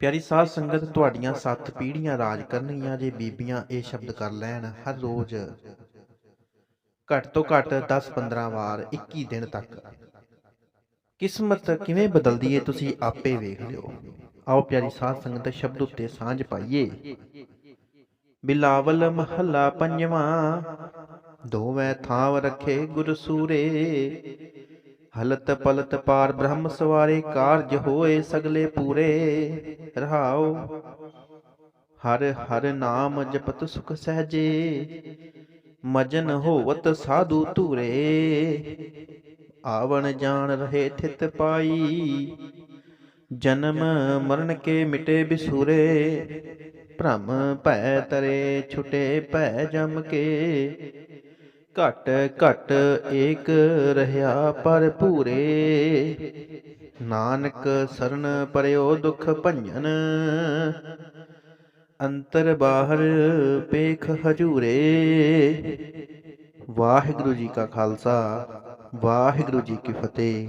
ਪਿਆਰੀ ਸਾਧ ਸੰਗਤ, ਤੁਹਾਡੀਆਂ ਸੱਤ ਪੀੜ੍ਹੀਆਂ ਰਾਜ ਕਰਨਗੀਆਂ ਜੇ ਬੀਬੀਆਂ ਇਹ ਸ਼ਬਦ ਕਰ ਲੈਣ ਹਰ ਰੋਜ਼। ਘੱਟ ਤੋਂ ਘੱਟ 10-15 ਵਾਰ 21 ਦਿਨ ਤੱਕ। ਕਿਸਮਤ ਕਿਵੇਂ ਬਦਲਦੀ ਏ ਤੁਸੀਂ ਆਪੇ ਵੇਖ ਲਿਓ। ਆਓ ਪਿਆਰੀ ਸਾਧ ਸੰਗਤ, ਸ਼ਬਦ ਉੱਤੇ ਸਾਂਝ ਪਾਈਏ। ਬਿਲਾਵਲ ਮਹੱਲਾ ਪੰਜਵਾਂ, ਦੋਵੇਂ ਥਾਵ ਰੱਖੇ ਗੁਰਸੂਰੇ। ਹਲਤ ਪਲਤ ਪਾਰ ਬ੍ਰਹਮ ਸਵਾਰੇ ਕਾਰਜ ਹੋਏ ਸਗਲੇ ਪੂਰੇ। ਰਹਾਉ, ਹਰ ਹਰ ਨਾਮ ਜਪਤ ਸੁਖ ਸਹਜੇ। ਮਜਨ ਹੋਵਤ ਸਾਧੂ ਧੂਰੇ। ਆਵਣ ਜਾਣ ਰਹੇ ਥਿਤ ਪਾਈ। ਜਨਮ ਮਰਨ ਕੇ ਮਿਟੇ ਬਿਸੂਰੇ। ਭ੍ਰਮ ਭੈ ਤਰੇ ਛੁਟੇ ਭੈ ਜਮ ਕੇ। ਘਟ ਘਟ ਏਕ ਰਹਾ ਪਰ ਭੂਰੇ। ਨਾਨਕ ਸਰਨ ਪਰਿਓ ਦੁਖ ਭੰਜਨ। ਅੰਤਰ ਬਾਹਰ ਪੇਖ ਹਜੂਰੇ। ਵਾਹਿਗੁਰੂ ਜੀ ਕਾ ਖਾਲਸਾ, ਵਾਹਿਗੁਰੂ ਜੀ ਕੀ ਫਤਿਹ।